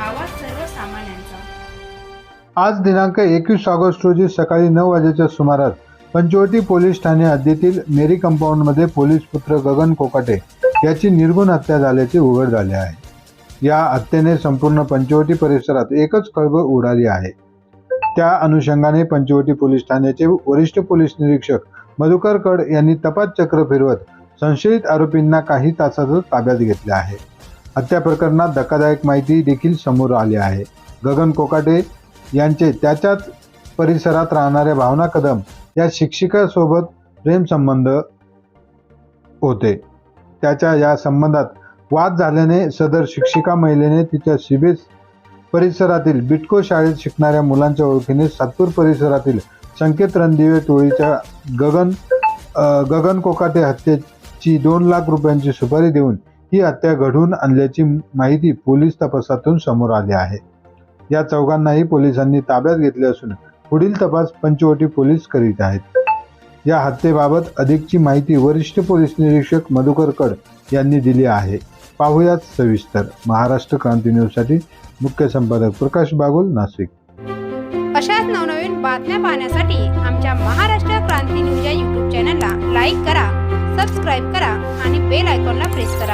आवाज सर्वसामान्यांचा. आज दिनांक एकवीस ऑगस्ट रोजी सकाळी नऊ वाजेच्या सुमारास पंचवटी पोलीस ठाणे हद्दीतील मेरी कंपाऊंडमध्ये पोलीस पुत्र गगन कोकाटे याची निर्गुण हत्या झाल्याचे उघड झाले आहे. या हत्येने संपूर्ण पंचवटी परिसरात एकच कळबळ उडाली आहे. त्या अनुषंगाने पंचवटी पोलीस ठाण्याचे वरिष्ठ पोलीस निरीक्षक मधुकर कड यांनी तपास चक्र फिरवत संशयित आरोपींना काही तासातच ताब्यात घेतले आहे. हत्या प्रकरणात धक्कादायक माहिती देखील समोर आली आहे. गगन कोकाटे यांचे त्याच्याच परिसरात राहणाऱ्या भावना कदम या शिक्षिकासोबत प्रेमसंबंध होते. त्याच्या या संबंधात वाद झाल्याने सदर शिक्षिका महिलेने तिच्या शिबेस परिसरातील बिटको शाळेत शिकणाऱ्या मुलांच्या ओळखीने सातपूर परिसरातील संकेत रणदिवे टोळीच्या गगन गगन कोकाटे हत्येची दोन लाख रुपयांची सुपारी देऊन ही हत्या घडवून आणल्याची माहिती पोलीस तपासातून समोर आली आहे. या चौघांनाही पोलिसांनी ताब्यात घेतले असून पुढील तपास पंचवटी पोलीस करीत आहेत. या हत्येबाबत अधिकची माहिती वरिष्ठ पोलीस निरीक्षक मधुकर कड यांनी दिली आहे. पाहुयात सविस्तर. महाराष्ट्र क्रांती न्यूजसाठी मुख्य संपादक प्रकाश बागुल नाशिक. अशाच नवनवीन बातम्या पाहण्यासाठी आमच्या महाराष्ट्र क्रांती न्यूज या यूट्यूब चॅनलला लाईक करा सबस्क्राईब करा आणि बेल आयकॉनला प्रेस करा.